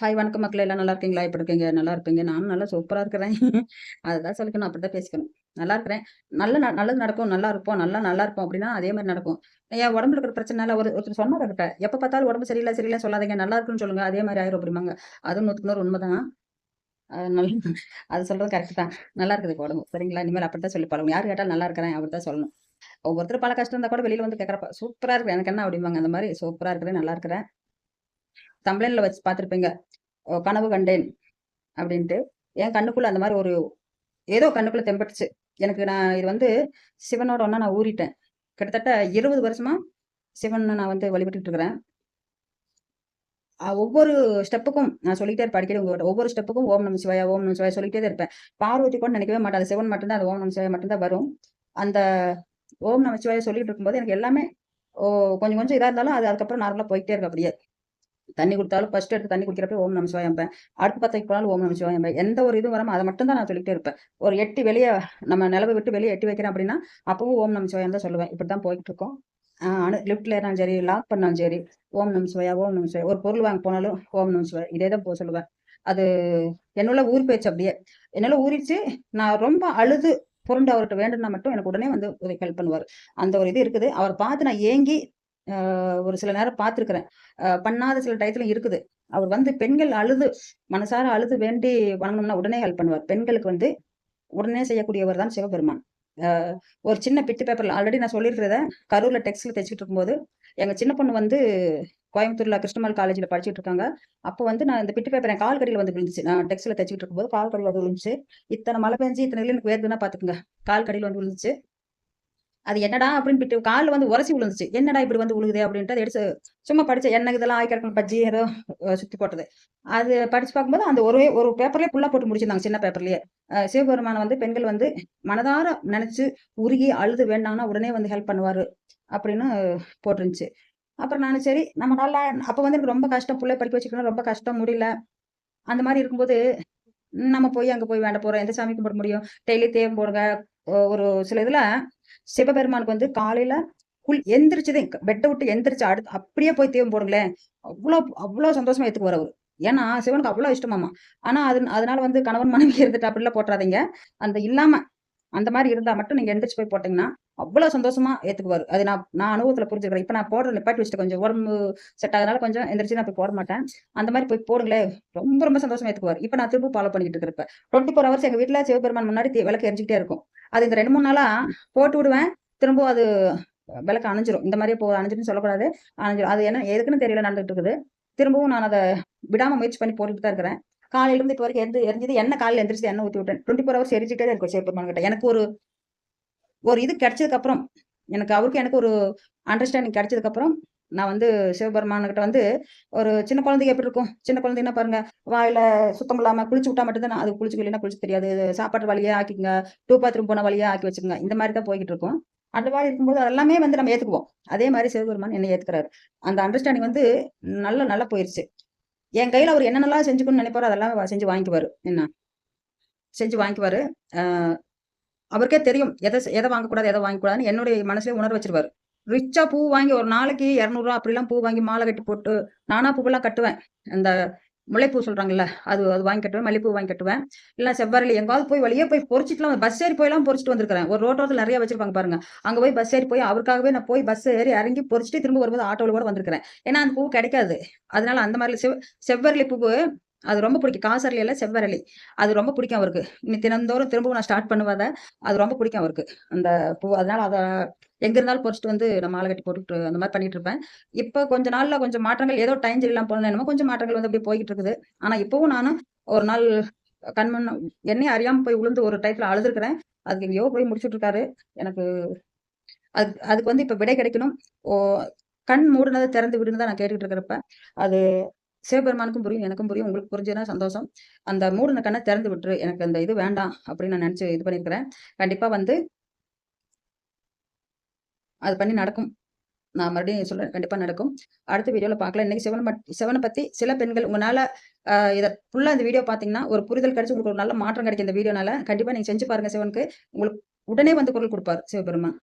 Hi வணக்கம் மக்கள். எல்லாம் நல்லா இருக்கீங்களா? எப்படி இருக்கீங்க? நல்லா இருப்பீங்க. நானும் நல்லா சூப்பராக இருக்கிறேன். அதுதான் சொல்லிக்கணும். அப்படி தான் பேசிக்கணும். நல்லா இருக்கிறேன். நல்ல ந- நல்லது நடக்கும். நல்லா இருப்போம். நல்லா நல்லா இருப்போம் அப்படின்னா அதே மாதிரி நடக்கும். என் உடம்புல இருக்கிற பிரச்சனை ஒரு ஒருத்தர் சொன்னார் கிட்ட எப்போ பார்த்தாலும் உடம்பு சரியில்லை சரியில்லை சொல்லாதீங்க. நல்லா இருக்குன்னு சொல்லுங்க. அதே மாதிரி ஆயிரும் அப்படிம்பாங்க. அதுவும் நூற்றுக்கு நூறு உண்மைதான். அது நல்ல அது சொல்றது கரெக்ட் தான். நல்லா இருக்குது உடம்பு. சரிங்களா? இனிமேல் அப்படி தான் சொல்லி பழகும் யார் கேட்டாலும் நல்லா இருக்கிறேன். அப்படித்தான் சொல்லணும். ஒவ்வொருத்தர் பல கஷ்டம் இருந்தால் கூட வெளியில் வந்து கேட்குறப்ப சூப்பராக இருக்கு. எனக்கு என்ன? அப்படிம்பாங்க. அந்த மாதிரி சூப்பராக இருக்கிறேன். நல்லா இருக்கிறேன். தம்ப்ளைன்ல வச்சு பார்த்துருப்பீங்க. ஓ, கனவு கண்டேன் அப்படின்ட்டு. என் கண்ணுக்குள்ள அந்த மாதிரி ஒரு ஏதோ கண்ணுக்குள்ள தெம்பட்டுச்சு. எனக்கு நான் இது வந்து சிவனோட ஒன்றா நான் ஊறிட்டேன். கிட்டத்தட்ட இருபது வருஷமா சிவனை நான் வந்து வழிபட்டுட்டு இருக்கிறேன். ஒவ்வொரு ஸ்டெப்புக்கும் நான் சொல்லிட்டே இருப்பேன் அடிக்கடி உங்கள்கிட்ட ஒவ்வொரு ஸ்டெப்புக்கும் ஓம் நம சிவாயா ஓம் நம சிவாயா சொல்லிட்டே தான் இருப்பேன். பார்வதி கூட நினைக்கவே மாட்டேன் அது சிவன் மட்டும்தான் அது ஓம் நம சிவாயா மட்டும்தான் வரும். அந்த ஓம் நம சிவாயா சொல்லிட்டு இருக்கும்போது எனக்கு எல்லாமே ஓ கொஞ்சம் கொஞ்சம் இதாக இருந்தாலும் அது அதுக்கப்புறம் நார்மலாக போயிட்டே இருக்கு அப்படியே. தண்ணி கொடுத்தாலும் ஃபர்ஸ்ட் எடுத்து தண்ணி குடிக்கிறப்ப ஓம் நம சிவாயம்பேன். அடுப்பு பத்த போனாலும் ஓம் நம சிவாயம்பேன். எந்த ஒரு இதுவும் வராமல் அதை மட்டும் தான் நான் சொல்லிட்டே இருப்பேன். ஒரு எட்டி வெளியே நம்ம நிலவை விட்டு வெளியே எட்டி வைக்கிறேன் அப்படின்னா அப்பவும் ஓம் நம சிவாயம் தான் சொல்லுவேன். இப்படி தான் போயிட்டு இருக்கோம் ஆஹ் அனு லிஃப்ட்ல ஏறினாலும் சரி லாக் பண்ணாலும் சரி ஓம் நம ஓம் நம ஒரு பொருள் வாங்க போனாலும் ஓம் நம சிவாயா இதே தான் போக சொல்லுவேன். அது என்னுள்ள ஊர் போயிடுச்சு அப்படியே. என்னால ஊறிச்சு நான் ரொம்ப அழுது புரண்டு அவர்கிட்ட வேண்டும்னா மட்டும் எனக்கு உடனே வந்து ஹெல்ப் பண்ணுவார். அந்த ஒரு இது இருக்குது. அவர் பார்த்து நான் ஏங்கி ஒரு சில நேரம் பார்த்துருக்குறேன். பண்ணாத சில டயத்துல இருக்குது. அவர் வந்து பெண்கள் அழுது மனசார அழுது வேண்டி வணங்கணும்னா உடனே ஹெல்ப் பண்ணுவார். பெண்களுக்கு வந்து உடனே செய்யக்கூடியவர் தான் சிவபெருமான். ஒரு சின்ன பிட்டு பேப்பர்ல ஆல்ரெடி நான் சொல்லியிருக்கிறத கரூர்ல டெக்ஸ்ட்ல தைச்சிட்டு இருக்கும்போது எங்க சின்ன பொண்ணு வந்து கோயம்புத்தூர்ல கிருஷ்ணமால் காலேஜ்ல படிச்சுட்டு இருக்காங்க. அப்போ வந்து நான் இந்த பிட்டு பேப்பர் என் கால் கடியில் வந்து விழுந்துச்சு. நான் டெக்ஸ்ட்ல தைச்சிட்டு இருக்கும்போது கால் கடியில் வந்து விழுந்துச்சு. இத்தனை மழை பெஞ்சு இத்தனை எனக்கு வேர்துன்னா பாத்துக்கோங்க கால் கடியில் வந்து விழுந்துச்சு. அது என்னடா அப்படின்னு பிட்டு காலில் வந்து உரசி விழுந்துச்சு என்னடா இப்படி வந்து விழுகுதே அப்படின்ட்டு அதை எடுத்து சும்மா படிச்ச என்ன இதெல்லாம் ஆய் கிடக்கணும் பஜ்ஜி ஏதோ சுற்றி போட்டது. அது படிச்சு பார்க்கும்போது அந்த ஒரே ஒரு பேப்பர்லேயே ஃபுல்லாக போட்டு முடிச்சிருந்தாங்க சின்ன பேப்பர்லயே சிவபெருமான வந்து பெண்கள் வந்து மனதார நினைச்சு உருகி அழுது வேண்டாம்னா உடனே வந்து ஹெல்ப் பண்ணுவார் அப்படின்னு போட்டிருந்துச்சு. அப்புறம் நான் சரி நம்மளால அப்போ வந்து எனக்கு ரொம்ப கஷ்டம் பிள்ளை படிக்க வச்சுக்கணும் ரொம்ப கஷ்டம் முடியல. அந்த மாதிரி இருக்கும்போது நம்ம போய் அங்க போய் வேண்ட போறோம். எந்த சாமி கும்பிட முடியும்? டெய்லி தேவம் போடுங்க. ஒரு சில இதுல சிவபெருமானுக்கு வந்து காலையில குள் எந்திரிச்சதே பெட்டை விட்டு எந்திரிச்சு அடுத்து அப்படியே போய் தேவம் போடுங்களேன். அவ்வளோ அவ்வளோ சந்தோஷமா ஏத்துக்குவார் அவர். ஏன்னா சிவனுக்கு அவ்வளோ இஷ்டமாமா. ஆனா அது அதனால வந்து கணவன் மனைவி இருந்துட்டு அப்படிலாம் போட்டுறாதீங்க. அந்த இல்லாம அந்த மாதிரி இருந்தா மட்டும் நீங்க எந்திரிச்சு போய் போட்டீங்கன்னா அவ்வளவு சந்தோஷமா ஏத்துக்குவாரு. அது நான் நான் அனுபவத்துல புரிஞ்சுக்கிறேன். இப்ப நான் போடுற நிப்பாட்டி வச்சுட்டு கொஞ்சம் உடம்பு செட் ஆகுறதுனால கொஞ்சம் எந்திரிச்சு நான் போய் போட மாட்டேன். அந்த மாதிரி போய் போடுங்களேன் ரொம்ப ரொம்ப சந்தோஷமா ஏத்துக்குவார். இப்ப நான் திரும்ப ஃபாலோ பண்ணிக்கிட்டு இருக்கிறப்ப. டுவெண்ட்டி ஃபோர் ஹவர்ஸ் எங்க வீட்டுல சிவபெருமான் முன்னாடி விளக்கு எரிஞ்சுக்கிட்டே இருக்கும். அது இந்த ரெண்டு மூணு நாளா போட்டு விடுவேன். திரும்பவும் அது விளக்கு அணைஞ்சிரும். இந்த மாதிரியே போ அணைஞ்சிரும் சொல்லக்கூடாது. அணைஞ்சிரும். அது என்ன எதுக்குன்னு தெரியல நடந்துட்டு இருக்குது. திரும்பவும் நான் அதை விடாம முயற்சி பண்ணி போட்டுட்டு தான் இருக்கிறேன். காலையில இருந்து இப்போ வரைக்கும் எந்த எரிஞ்சது என்ன காலையில எந்திரிச்சு எண்ணெய் ஊற்றி விட்டேன். டுவெண்ட்டி ஃபோர் ஹவர்ஸ் எரிஞ்சுட்டே இருக்கும் சிவபெருமான் கிட்ட. எனக்கு ஒரு ஒரு இது கிடைச்சதுக்கு அப்புறம் எனக்கு அவருக்கு எனக்கு ஒரு அண்டர்ஸ்டாண்டிங் கிடைச்சதுக்கு அப்புறம் நான் வந்து சிவபெருமானுக்கிட்ட வந்து ஒரு சின்ன குழந்தைங்க எப்படி இருக்கும்? சின்ன குழந்தைன்னா பாருங்க வாயில சுத்தம் இல்லாம குளிச்சு விட்டா மட்டும்தான் நான் அது குளிச்சு இல்லைன்னா குளிச்சு தெரியாது. சாப்பாட்டு வழியா ஆக்கிங்க டூ பாத்ரூம் போன வழியா ஆக்கி வச்சுக்கோங்க. இந்த மாதிரி தான் போய்கிட்டு இருக்கும். அந்த மாதிரி இருக்கும்போது அதெல்லாமே வந்து நம்ம ஏத்துக்குவோம். அதே மாதிரி சிவபெருமான் என்னை ஏத்துக்கிறாரு. அந்த அண்டர்ஸ்டாண்டிங் வந்து நல்ல நல்லா போயிருச்சு. என் கையில அவர் என்னென்னலாம் செஞ்சுக்கணும்னு நினைப்பாரோ அதெல்லாம் செஞ்சு வாங்கிக்குவாரு. என்ன? செஞ்சு வாங்கிக்குவாரு. அவருக்கே தெரியும் எதை எதை வாங்கக்கூடாது எதை வாங்கக்கூடாதுன்னு என்னுடைய மனசுல உணர வச்சிருவாரு ரிச்சா பூ வாங்கி ஒரு நாளைக்கு இரநூறுவா அப்படிலாம் பூ வாங்கி மாலை கட்டி போட்டு நானா பூவெல்லாம் கட்டுவேன். அந்த முல்லைப்பூ சொல்றாங்கல்ல அது அது வாங்கி கட்டுவேன் மல்லிப்பூ வாங்கி கட்டுவேன். இல்லை செவ்வரளி எங்காவது போய் வழியே போய் பொறிச்சிட்டுலாம் பஸ் ஏறி போயெல்லாம் பொறிச்சிட்டு வந்திருக்கிறேன். ஒரு ரோட்டோரத்தில் நிறைய வச்சிருப்பாங்க பாருங்க. அங்கே போய் பஸ் ஏறி போய் அவருக்காகவே நான் போய் பஸ் ஏறி இறங்கி பொறிச்சிட்டு திரும்ப வரும்போது ஆட்டோவில் கூட வந்திருக்கிறேன். ஏன்னா அந்த பூ கிடைக்காது. அதனால அந்த மாதிரி செவ் செவ்வரளி பூவு அது ரொம்ப பிடிக்கும். காசரளி இல்லை செவ்வரளி. அது ரொம்ப பிடிக்கும் அவருக்கு. இனி தினந்தோறும் திரும்பவும் நான் ஸ்டார்ட் பண்ணுவதை அது ரொம்ப பிடிக்கும் அவருக்கு. அந்த பூ அதனால அதை எங்க இருந்தாலும் பொறிச்சிட்டு வந்து நான் மாலை கட்டி போட்டுட்டு அந்த மாதிரி பண்ணிட்டு இருப்பேன். இப்போ கொஞ்ச நாள்ல கொஞ்சம் மாற்றங்கள் ஏதோ டைம் இல்லாம போனது என்னமோ கொஞ்சம் மாற்றங்கள் வந்து அப்படியே போய்கிட்டு இருக்குது. ஆனா இப்பவும் நானும் ஒரு நாள் கண்மண் என்னையும் அறியாம போய் விழுந்து ஒரு டைத்துல அழுதுருக்கிறேன். அதுக்கு எங்கேயோ போய் முடிச்சுட்டு இருக்காரு. எனக்கு அது அதுக்கு வந்து இப்ப விடை கிடைக்கணும். ஓ கண் மூடுனதை திறந்து விடுன்னு தான் நான் கேட்டுக்கிட்டு இருக்கிறப்ப அது சிவபெருமானுக்கும் புரியும் எனக்கும் புரியும் உங்களுக்கு புரிஞ்சதுன்னா சந்தோஷம். அந்த மூடின கண்ணை திறந்து விட்டுரு. எனக்கு அந்த இது வேண்டாம் அப்படின்னு நான் நினச்சி இது பண்ணியிருக்கிறேன் கண்டிப்பாக வந்து அது பண்ணி நடக்கும். நான் மறுபடியும் சொல்றேன் கண்டிப்பா நடக்கும். அடுத்த வீடியோல பார்க்கலாம். இன்னைக்கு சிவனை பட் சிவனை பத்தி சில பெண்கள் உங்களால ஆஹ் இதை ஃபுல்லா இந்த வீடியோ பாத்தீங்கன்னா ஒரு புரிதல் கிடைச்சு உங்களுக்கு ஒரு நல்ல மாற்றம் கிடைக்கும் இந்த வீடியோனால. கண்டிப்பா நீங்க செஞ்சு பாருங்க சிவனுக்கு. உங்களுக்கு உடனே வந்து குரல் கொடுப்பாரு சிவபெருமான்.